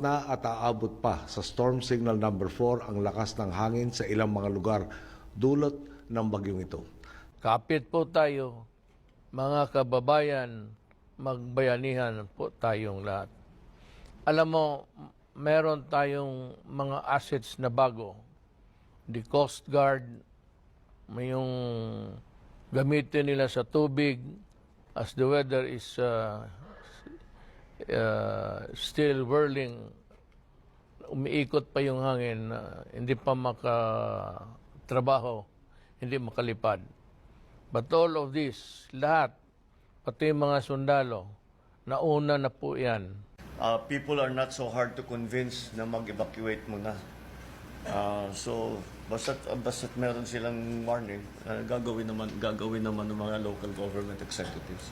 na at aabot pa sa storm signal number 4 ang lakas ng hangin sa ilang mga lugar dulot ng bagyong ito. Kapit po tayo, mga kababayan, magbayanihan po tayong lahat. Alam mo, meron tayong mga assets na bago. The Coast Guard, may yung gamitin nila sa tubig as the weather is uh, uh, still whirling umiikot pa yung hangin, uh, hindi pa makatrabaho, hindi makalipad. But all of this, lahat, pati mga sundalo, nauna na po yan. Uh, people are not so hard to convince na mag-evacuate muna. Uh, so, basta't, uh, basta't meron silang warning, uh, gagawin naman, gagawin naman ng mga local government executives.